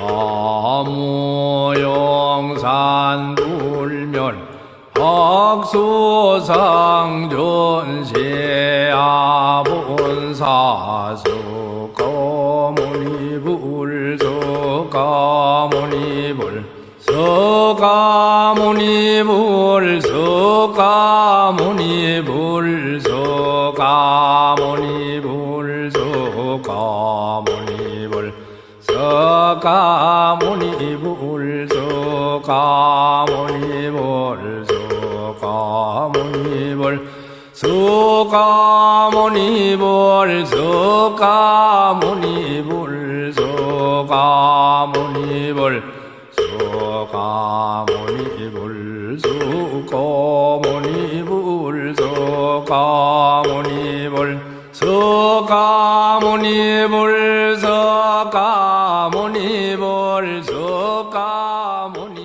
사무영산불멸 학수상 전시아 본사수 거무니불 수가무니불 수가무니불 수가무니불 수가무니불 수가무니불 서가모니불 서가모니불 서가모니불 서가모니불 서가모니불 서가모니불 서가모니불 서가모니불 서가모니불 서가모니불 서가모니불 서가모니